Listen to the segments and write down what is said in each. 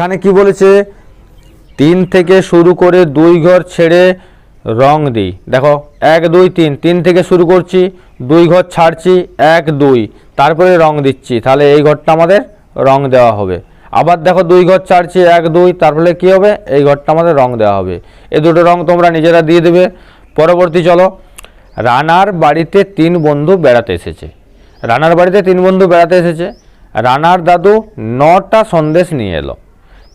এখানে কি বলেছে? তিন থেকে শুরু করে দুই ঘর ছেড়ে রং দিই। দেখো, এক, দুই, তিন। তিন থেকে শুরু করছি, দুই ঘর ছাড়ছি, এক, দুই। তারপরে রং দিচ্ছি। তাহলে এই ঘরটা আমাদের রং দেওয়া হবে। আবার দেখো, দুই ঘর ছাড়ছি, এক, দুই। তারপরে কি হবে? এই ঘরটা আমাদের রং দেওয়া হবে। এই দুটো রং তোমরা নিজেরা দিয়ে দেবে। পরবর্তী চলো, রানার বাড়িতে তিন বন্ধু বেড়াতে এসেছে। রানার বাড়িতে তিন বন্ধু বেড়াতে এসেছে। রানার দাদু নটা সন্দেশ নিয়ে এলো।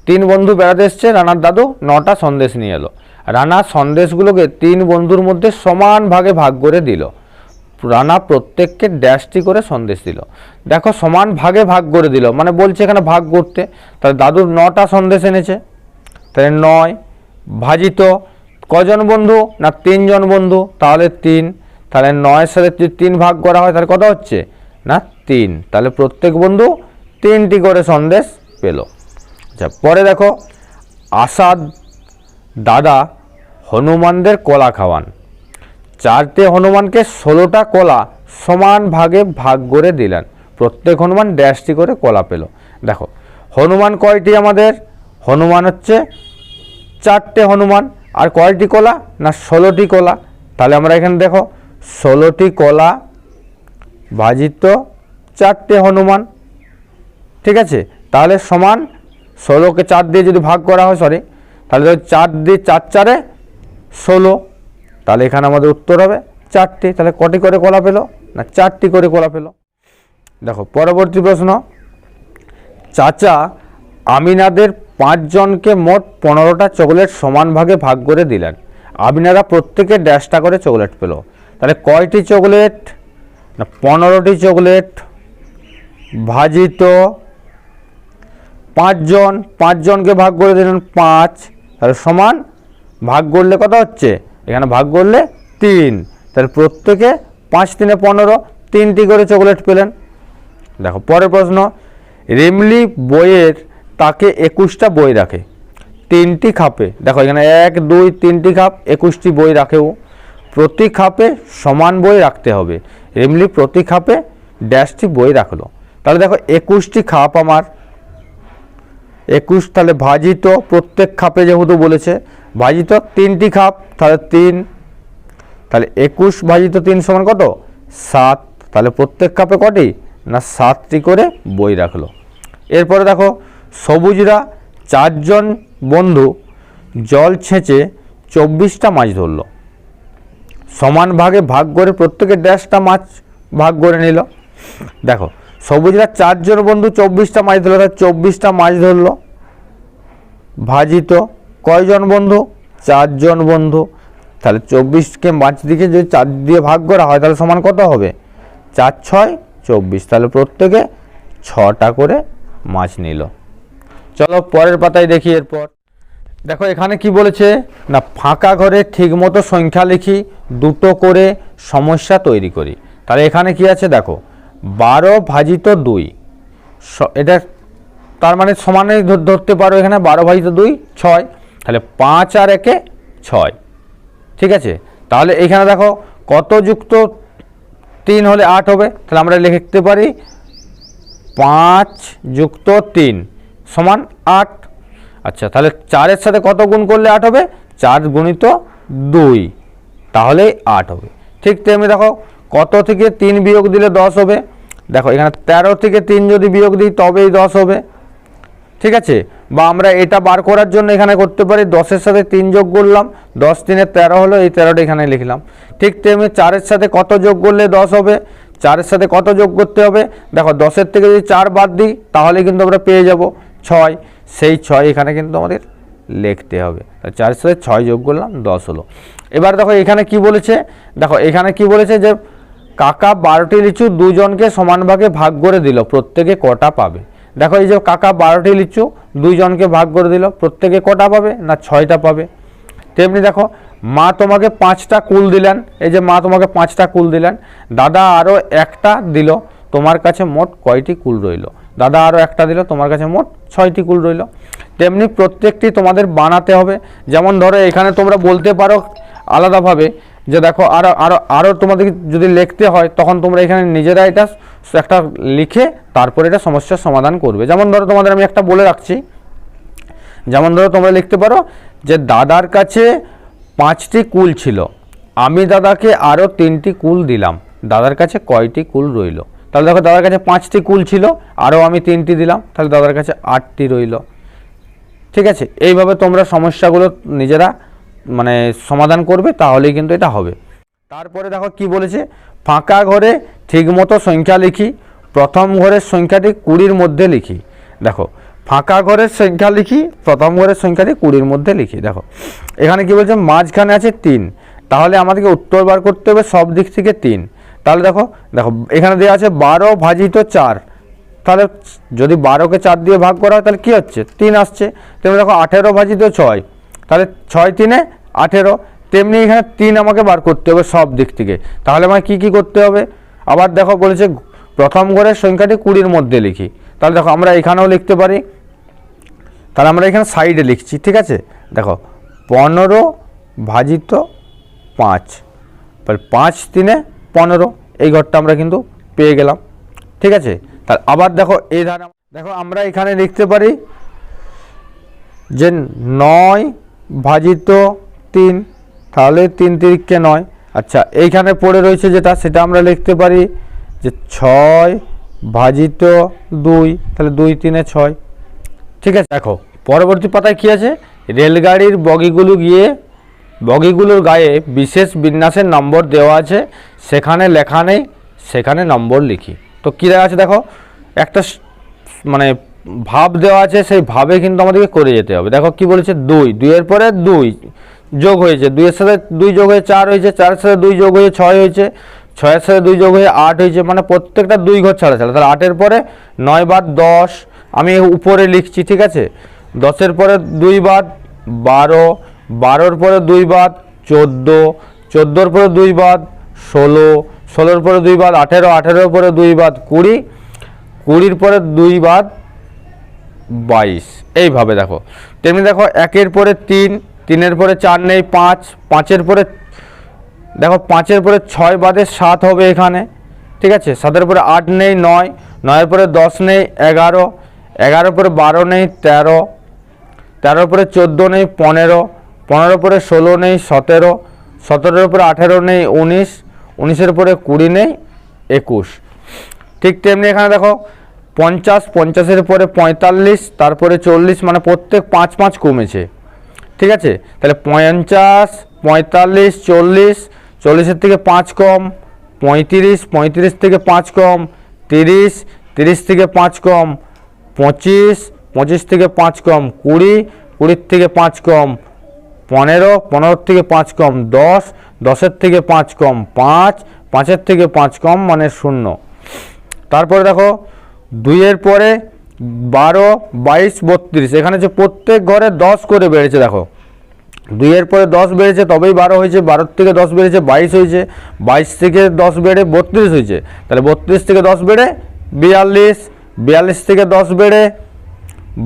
তিন বন্ধু বেড়াতে এসছে, রানার দাদু নটা সন্দেশ নিয়ে এলো। রানা সন্দেশগুলোকে তিন বন্ধুর মধ্যে সমান ভাগে ভাগ করে দিল। রানা প্রত্যেককে ড্যাশটি করে সন্দেশ দিল। দেখো, সমান ভাগে ভাগ করে দিল মানে বলছে এখানে ভাগ করতে। তাহলে দাদুর নটা সন্দেশ এনেছে, তাহলে নয়, ভাজিত কজন বন্ধু না তিনজন বন্ধু? তাহলে তিন, তাহলে নয়ের সাথে যদি তিন ভাগ করা হয়, তাহলে কত হচ্ছে? না, তিন। তাহলে প্রত্যেক বন্ধু তিনটি করে সন্দেশ পেল। আচ্ছা পরে দেখো, আসাদ দাদা হনুমানদের কলা খাওয়ান। চারটে হনুমানকে ষোলোটা কলা সমান ভাগে ভাগ করে দিলেন। প্রত্যেক হনুমান ড্যাশটি করে কলা পেল। দেখো, হনুমান কয়টি আমাদের? হনুমান হচ্ছে চারটে হনুমান। আর কয়টি কলা? না, ষোলোটি কলা। তাহলে আমরা এখানে দেখো, ষোলোটি কলা ভাজিত চারটে হনুমান। ঠিক আছে? তাহলে সমান ষোলোকে চার দিয়ে যদি ভাগ করা হয় সরি তাহলে ধরো চার দিয়ে চার চারে ষোলো। তাহলে এখানে আমাদের উত্তর হবে চারটি। তাহলে কটি করে কলা পেল? না, চারটি করে কলা পেল। দেখো, পরবর্তী প্রশ্ন। চাচা, আমিনাদের পাঁচজনকে মোট পনেরোটা চকলেট সমান ভাগে ভাগ করে দিলেন। আমিনারা প্রত্যেকে ড্যাশটা করে চকলেট পেল। তাহলে কয়টি চকলেট? না, পনেরোটি চকলেট ভাজিত পাঁচজন, পাঁচজনকে ভাগ করে দিলেন পাঁচ, তাহলে সমান ভাগ করলে কত হচ্ছে? এখানে ভাগ করলে তিন। তাহলে প্রত্যেকে পাঁচ তিনে পনেরো, তিনটি করে চকলেট পেলেন। দেখো, পরের প্রশ্ন, রিমলি বইয়ের তাকে একুশটা বই রাখে। তিনটি খাপে। দেখো, এখানে এক, দুই, তিনটি খাপ, একুশটি বই রাখেও। প্রতি খাপে সমান বই রাখতে হবে। রিমলি প্রতি খাপে ড্যাশটি বই রাখল। তাহলে দেখো, একুশটি খাপ আমার। একুশ, তাহলে ভাজিত প্রত্যেক খাপে যেহেতু বলেছে ভাজিত তিনটি খাপ, তাহলে তিন, তাহলে একুশ ভাজিত তিন সমান কত? সাত, তাহলে প্রত্যেক কাপে কটি? না, সাতটি করে বই রাখল। এরপরে দেখো, সবুজরা চারজন বন্ধু জল ছেঁচে চব্বিশটা মাছ ধরলো। সমান ভাগে ভাগ করে প্রত্যেকের ড্যাশটা মাছ ভাগ করে নিল। দেখো সবুজরা চারজন বন্ধু, চব্বিশটা মাছ ধরলো, তাহলে চব্বিশটা মাছ ধরলো। ভাজিত কয়জন বন্ধু? চারজন বন্ধু। তাহলে চব্বিশকে মাছ দিকে যদি চার দিয়ে ভাগ করা হয়, তাহলে সমান কত হবে? চার, ছয়, চব্বিশ। তাহলে প্রত্যেকে ছটা করে মাছ নিল। চলো পরের পাতায় দেখি এরপর। দেখো, এখানে কি বলেছে? না, ফাঁকা ঘরে ঠিকমতো সংখ্যা লিখি, দুটো করে সমস্যা তৈরি করি। তাহলে এখানে কি আছে? দেখো বারো ভাজিত দুই। এটা তার মানে সমানে ধর- ধরতে পারো এখানে বারো ভাজিত দুই, ছয়। তাহলে পাঁচ আর একে ছয়। ঠিক আছে? তাহলে এখানে দেখো কত যুক্ত? তিন হলে আট হবে। তাহলে আমরা লিখতে পারি পাঁচ যুক্ত তিন সমান আট। আচ্ছা তাহলে চারের সাথে কত গুণ করলে আট হবে? চার গুণিত দুই। তাহলেই আট হবে। ঠিক তেমনি দেখো কত থেকে তিন বিয়োগ দিলে দশ হবে? দেখো, এখানে তেরো থেকে তিন যদি বিয়োগ দিই, তবেই দশ হবে। ঠিক আছে? বা আমরা এটা বার করার জন্য এখানে করতে পারি, দশের সাথে তিন যোগ করলাম, দশ তিনে তেরো হলো, এই তেরোটা এখানে লিখলাম। ঠিক তেমনি চারের সাথে কত যোগ করলে দশ হবে? চারের সাথে কত যোগ করতে হবে? দেখো, দশের থেকে যদি চার বাদ দিই, তাহলে কিন্তু আমরা পেয়ে যাব ছয়। সেই ছয় এখানে কিন্তু আমাদের লিখতে হবে। চারের সাথে ছয় যোগ করলাম, দশ হলো। এবার দেখো, এখানে কি বলেছে? দেখো, এখানে কি বলেছে যে কাকা বারোটি লিচু দুজনকে সমান ভাগে ভাগ করে দিল, প্রত্যেকে কটা পাবে? দেখো এই যে কাকা বারোটি লিচু দুইজনকে ভাগ করে দিল, প্রত্যেকে কটা পাবে না ছয়টা পাবে? তেমনি দেখো, মা তোমাকে পাঁচটা কুল দিলেন, এই যে মা তোমাকে পাঁচটা কুল দিলেন, দাদা আরও একটা দিল, তোমার কাছে মোট কয়টি কুল রইল? দাদা আরও একটা দিল, তোমার কাছে মোট ছয়টি কুল রইল। তেমনি প্রত্যেকটি তোমাদের বানাতে হবে, যেমন ধরো এখানে তোমরা বলতে পারো আলাদাভাবে যে দেখো আরও আরও আরও তোমাদের যদি লিখতে হয়, তখন তোমরা এখানে নিজেরা এটা একটা লিখে তারপরে এটা সমস্যার সমাধান করবে। যেমন ধরো তোমাদের আমি একটা বলে রাখছি। যেমন ধরো তোমরা লিখতে পারো যে, দাদার কাছে পাঁচটি কুল ছিল। আমি দাদাকে আরও তিনটি কুল দিলাম। দাদার কাছে কয়টি কুল রইল? তাহলে দেখো, দাদার কাছে পাঁচটি কুল ছিল আরও আমি তিনটি দিলাম। তাহলে দাদার কাছে আটটি রইল। ঠিক আছে? এইভাবে তোমরা সমস্যাগুলো নিজেরা মানে সমাধান করবে, তাহলেই কিন্তু এটা হবে। তারপরে দেখো কি বলেছে? ফাঁকা ঘরে ঠিকমতো সংখ্যা লিখি, প্রথম ঘরের সংখ্যাটি কুড়ির মধ্যে লিখি। দেখো, ফাঁকা ঘরের সংখ্যা লিখি, প্রথম ঘরের সংখ্যাটি কুড়ির মধ্যে লিখি। দেখো, এখানে কি বলছে? মাঝখানে আছে তিন। তাহলে আমাদেরকে উত্তর বার করতে হবে সব দিক থেকে তিন। তাহলে দেখো দেখো, এখানে দেওয়া আছে বারো ভাজিত চার। তাহলে যদি বারোকে চার দিয়ে ভাগ করা হয়, তাহলে কী হচ্ছে? তিন আসছে। তেমনি দেখো, আঠেরো ভাজিত ছয়। তাহলে ছয় তিনে আঠেরো, তেমনি এখানে তিন আমাকে বার করতে হবে সব দিক থেকে। তাহলে আমাকে কী কী করতে হবে? আবার দেখো বলেছে, প্রথম ঘরের সংখ্যাটি কুড়ির মধ্যে লিখি। তাহলে দেখো আমরা এখানেও লিখতে পারি। তাহলে আমরা এখানে সাইডে লিখছি, ঠিক আছে? দেখো, পনেরো ভাজিত পাঁচ। তাহলে পাঁচ তিনে পনেরো, এই ঘরটা আমরা কিন্তু পেয়ে গেলাম। ঠিক আছে? তাহলে আবার দেখো, এই ধারা দেখো, আমরা এখানে লিখতে পারি যে নয় ভাজিত তিন, তাহলে তিন তিরিককে নয়। আচ্ছা এইখানে পড়ে রয়েছে যেটা, সেটা আমরা লিখতে পারি যে ছয় ভাজিত দুই, তাহলে দুই তিনে ছয়। ঠিক আছে, দেখো, পরবর্তী পাতায় কি আছে? রেলগাড়ির বগিগুলো গিয়ে, বগিগুলোর গায়ে বিশেষ বিন্যাসের নম্বর দেওয়া আছে, সেখানে লেখা নেই, সেখানে নম্বর লিখি। তো কী দেওয়া আছে দেখো? একটা মানে ভাব দেওয়া আছে, সেই ভাবে কিন্তু আমাদেরকে করে যেতে হবে। দেখো কি বলেছে? দুই। দুইয়ের পরে দুই যোগ হয়েছে। দুইয়ের সাথে দুই যোগ হয়ে চার হয়েছে, চারের সাথে দুই যোগ হয়ে ছয় হয়েছে, ছয়ের সাথে দুই যোগ হয়ে আট হয়েছে মানে প্রত্যেকটা দুই ঘর ছাড়া ছাড়া। তাহলে আটের পরে নয় বাদ দশ, আমি উপরে লিখছি, ঠিক আছে? দশের পরে দুই বাদ বারো, বারোর পরে দুই বাদ চোদ্দ, চোদ্দোর পরে দুই বাদ ষোলো, ষোলোর পরে দুই বাদ আঠেরো, আঠেরোর পরে দুই বাদ কুড়ি, কুড়ির পরে দুই বাদ বাইশ। এইভাবে দেখো। তেমনি দেখো একের পরে তিন, তিনের পরে চার নেই, পাঁচ, পাঁচের পরে দেখো পাঁচের পরে ছয় বাদে সাত হবে এখানে, ঠিক আছে? সাতের পরে আট নেই, নয়, নয়ের পরে দশ নেই, এগারো, এগারোর পরে বারো নেই, তেরো, তেরোর পরে চোদ্দ নেই, পনেরো, পনেরোর পরে ষোলো নেই, সতেরো, সতেরোর পরে আঠেরো নেই, উনিশ, উনিশের পরে কুড়ি নেই, একুশ। ঠিক তেমনি এখানে দেখো পঞ্চাশ, পঞ্চাশের পরে পঁয়তাল্লিশ, তারপরে চল্লিশ মানে প্রত্যেক পাঁচ পাঁচ কমেছে। ঠিক আছে? তাহলে পঞ্চাশ, পঁয়তাল্লিশ, চল্লিশ, চল্লিশের থেকে পাঁচ কম, পঁয়ত্রিশ পঁয়ত্রিশ থেকে পাঁচ কম, তিরিশ তিরিশ থেকে পাঁচ কম, পঁচিশ পঁচিশ থেকে পাঁচ কম, কুড়ি, কুড়ির থেকে পাঁচ কম, পনেরো, পনেরোর থেকে পাঁচ কম, দশ, দশের থেকে পাঁচ কম, পাঁচ, পাঁচের থেকে পাঁচ কম মানে শূন্য। তারপরে দেখো দুইয়ের পরে বারো, বাইশ, বত্রিশ। এখানে যে প্রত্যেক ঘরে দশ করে বেড়েছে, দেখো। দুইয়ের পরে দশ বেড়েছে, তবেই বারো হয়েছে। বারোর থেকে দশ বেড়েছে, বাইশ হয়েছে। বাইশ থেকে দশ বেড়ে বত্রিশ হয়েছে। তাহলে বত্রিশ থেকে দশ বেড়ে বিয়াল্লিশ। বিয়াল্লিশ থেকে দশ বেড়ে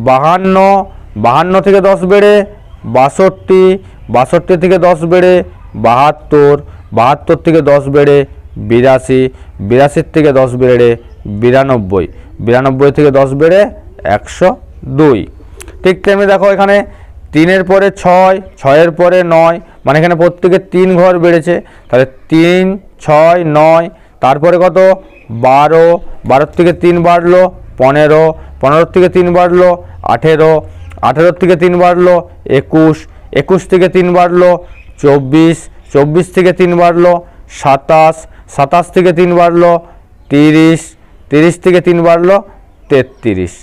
বাহান্ন। বাহান্ন থেকে দশ বেড়ে বাষট্টি। বাষট্টি থেকে দশ বেড়ে বাহাত্তর। বাহাত্তর থেকে দশ বেড়ে বিরাশি। বিরাশির থেকে দশ বেড়ে বিরানব্বই। বিরানব্বই থেকে দশ বেড়ে একশো দুই। ঠিক তেমনি দেখো এখানে তিনের পরে ছয়, ছয়ের পরে নয় মানে এখানে প্রত্যেকে তিন ঘর বেড়েছে। তাহলে তিন, ছয়, নয়, তারপরে কত? বারো, বারোর থেকে তিন বাড়লো, পনেরো, পনেরোর থেকে তিন বাড়লো, আঠেরো, আঠেরোর থেকে তিন বাড়লো, একুশ একুশ থেকে তিন বাড়লো, চব্বিশ চব্বিশ থেকে তিন বাড়লো, সাতাশ সাতাশ থেকে তিন বাড়লো, তিরিশ তিরিশ থেকে তিন বাড়লো তেত্রিশ।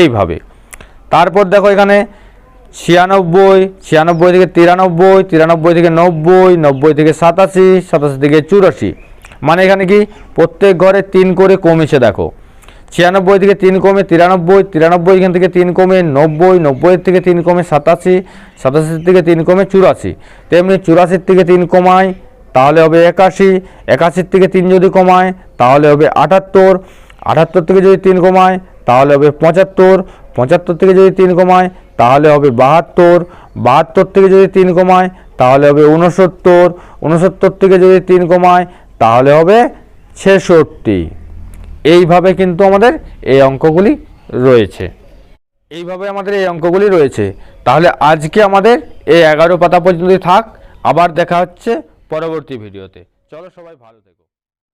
এইভাবে। তারপর দেখো এখানে ছিয়ানব্বই ছিয়ানব্বই থেকে তিরানব্বই তিরানব্বই থেকে নব্বই নব্বই থেকে সাতাশি সাতাশি থেকে চুরাশি। মানে এখানে কি প্রত্যেক ঘরে তিন করে কমেছে দেখো। ছিয়ানব্বই থেকে তিন কমে তিরানব্বই তিরানব্বই এখান থেকে তিন কমে নব্বই নব্বই থেকে তিন কমে সাতাশি সাতাশি থেকে তিন কমে চুরাশি। তেমনি চুরাশির থেকে তিন কমায়, তাহলে হবে একাশি। একাশির থেকে তিন যদি কমায়, তাহলে হবে আটাত্তর। আটাত্তর থেকে যদি তিন কমায়, তাহলে হবে পঁচাত্তর। পঁচাত্তর থেকে যদি তিন কমায়, তাহলে হবে বাহাত্তর। বাহাত্তর থেকে যদি তিন কমায়, তাহলে হবে উনসত্তর উনসত্তর থেকে যদি তিন কমায়, তাহলে হবে ছেষট্টি। এইভাবে কিন্তু আমাদের এই অঙ্কগুলি রয়েছে। এইভাবে আমাদের এই অঙ্কগুলি রয়েছে। তাহলে আজকে আমাদের এই এগারো পাতা পর্যন্তই থাক। আবার দেখা হচ্ছে পরবর্তী ভিডিওতে। চলো সবাই ভালো থেকো।